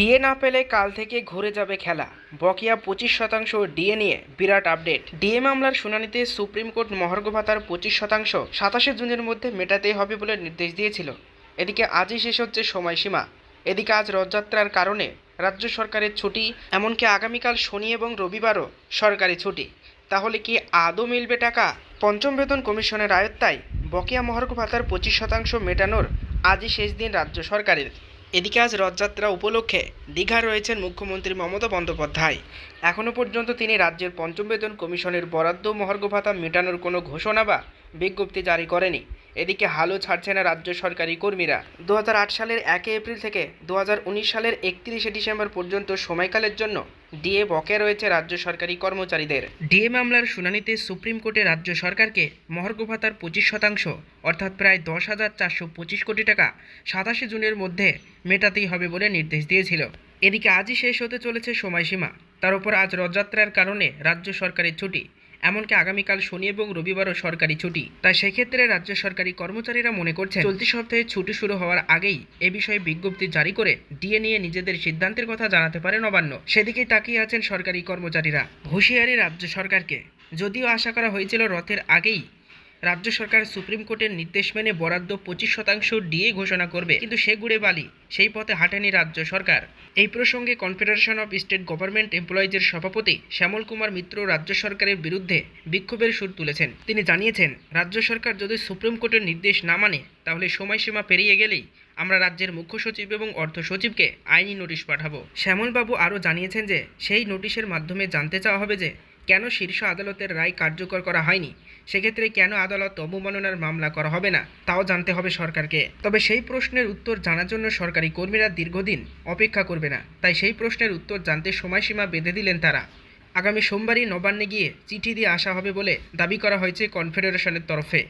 DA না পেলে কাল থেকে ঘুরে যাবে খেলা। বকেয়া পঁচিশ শতাংশ ডিএ নিয়ে বিরাট আপডেট। ডিএ মামলার শুনানিতে সুপ্রিম কোর্ট মহার্ঘ ভাতার পঁচিশ শতাংশ সাতাশে জুনের মধ্যে মেটাতেই হবে বলে নির্দেশ দিয়েছিল। এদিকে আজই শেষ হচ্ছে সময়সীমা। এদিকে আজ রথযাত্রার কারণে রাজ্য সরকারের ছুটি, এমনকি আগামীকাল শনি এবং রবিবারও সরকারি ছুটি। তাহলে কি আদৌ মিলবে টাকা? পঞ্চম বেতন কমিশনের আয়ত্তায় বকেয়া মহার্ঘ ভাতার পঁচিশ শতাংশ মেটানোর আজই শেষ দিন রাজ্য সরকারের। এদিকে আজ রথযাত্রা উপলক্ষে দীঘা রয়েছেন মুখ্যমন্ত্রী মমতা বন্দ্যোপাধ্যায়। এখনও পর্যন্ত তিনি রাজ্যের পঞ্চম বেতন কমিশনের বরাদ্দ মহার্ঘ ভাতা মেটানোর কোনো ঘোষণা বা বিজ্ঞপ্তি জারি করেনি। এদিকে হালও ছাড়ছে না রাজ্য সরকারি কর্মীরা। দু হাজার আট সালের একে এপ্রিল থেকে দুহাজার উনিশ সালের একত্রিশে ডিসেম্বর পর্যন্ত সময়কালের জন্য ডিএ বকে রয়েছে রাজ্য সরকারি কর্মচারীদের। ডিএ মামলার শুনানিতে সুপ্রিম কোর্টে রাজ্য সরকারকে মহার্ঘ ভাতার পঁচিশ শতাংশ, অর্থাৎ প্রায় দশ হাজার চারশো পঁচিশ কোটি টাকা, সাতাশে জুনের মধ্যে মেটাতেই হবে বলে নির্দেশ দিয়েছিল। এদিকে আজই শেষ হতে চলেছে সময়সীমা। তার উপর আজ রথযাত্রার কারণে রাজ্য সরকারের ছুটি। এমনকি আগামীকাল শনি এবং রবিবারও সরকারি ছুটি। তাই সেক্ষেত্রে রাজ্য সরকারি কর্মচারীরা মনে করছেন, চলতি সপ্তাহে ছুটি শুরু হওয়ার আগেই এ বিষয়ে বিজ্ঞপ্তি জারি করে ডিএ নিয়ে নিজেদের সিদ্ধান্তের কথা জানাতে পারে নবান্ন সেদিকেই তাকিয়ে আছেন সরকারি কর্মচারীরা। হুঁশিয়ারি রাজ্য সরকারকে। যদিও আশা করা হয়েছিল রথের আগেই রাজ্য সরকার সুপ্রিম কোর্টের নির্দেশ মেনে বরাদ্দ পঁচিশ শতাংশ ডিএ ঘোষণা করবে। কিন্তু সে গুড়ে বালি, সেই পথে হাঁটেনি রাজ্য সরকার। এই প্রসঙ্গে কনফেডারেশন অফ স্টেট গভর্নমেন্ট এমপ্লয়িজের সভাপতি শ্যামল কুমার মিত্র রাজ্য সরকারের বিরুদ্ধে বিক্ষোভের সুর তুলেছেন। তিনি জানিয়েছেন, রাজ্য সরকার যদি সুপ্রিম কোর্টের নির্দেশ না মানে তাহলে সময়সীমা পেরিয়ে গেলেই আমরা রাজ্যের মুখ্য সচিব এবং অর্থ সচিবকে আইনি নোটিশ পাঠাবো। শ্যামলবাবু আরও জানিয়েছেন যে, সেই নোটিশের মাধ্যমে জানতে চাওয়া হবে যে কেন শীর্ষ আদালতের রায় কার্যকর করা হয়নি? সেক্ষেত্রে কেন আদালত অবমাননার মামলা করা হবে না? তাও জানতে হবে সরকারকে। তবে সেই প্রশ্নের উত্তর জানার জন্য সরকারি কর্মীরা দীর্ঘদিন অপেক্ষা করবে না। তাই সেই প্রশ্নের উত্তর জানতে সময়সীমা বেঁধে দিলেন তারা। আগামী সোমবারই নবান্নে গিয়ে চিঠি দিয়ে আসা হবে বলে দাবি করা হয়েছে কনফেডারেশনের তরফে।